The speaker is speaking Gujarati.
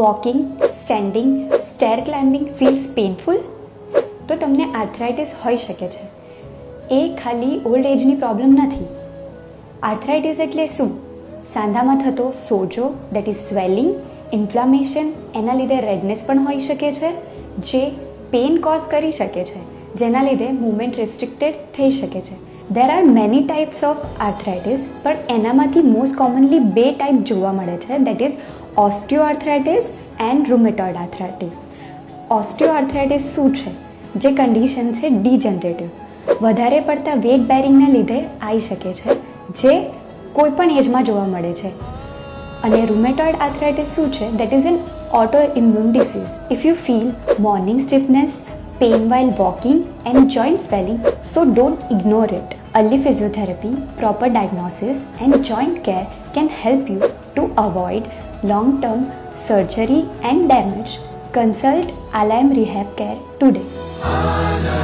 Walking standing stair climbing feels painful તો તમને આર્થરાઇટિસ હોઈ શકે છે એ ખાલી ઓલ્ડ એજની પ્રોબ્લેમ નથી આર્થરાઇટિસ એટલે શું સાંધામાં થતો સોજો દેટ ઇઝ સ્વેલિંગ ઇન્ફ્લામેશન એના લીધે રેડનેસ પણ હોઈ શકે છે જે પેઇન કોઝ કરી શકે છે જેના લીધે મુમેન્ટ રિસ્ટ્રિક્ટેડ થઈ શકે છે there are many types of arthritis પણ એનામાંથી મોસ્ટ કોમનલી બે ટાઈપ જોવા મળે છે that is osteoarthritis and rheumatoid arthritis osteoarthritis શું છે જે કન્ડિશન છે ડીજનરેટિવ વધારે પડતા વેટ બેરિંગના લીધે આવી શકે છે જે કોઈપણ એજમાં જોવા મળે છે અને રૂમેટોઇડ આર્થરાઇટિસ શું છે that is an autoimmune disease if you feel morning stiffness pain while walking and joint swelling so don't ignore it early physiotherapy, proper diagnosis and joint care can help you to avoid long term surgery and damage, consult Alaim Rehab Care today.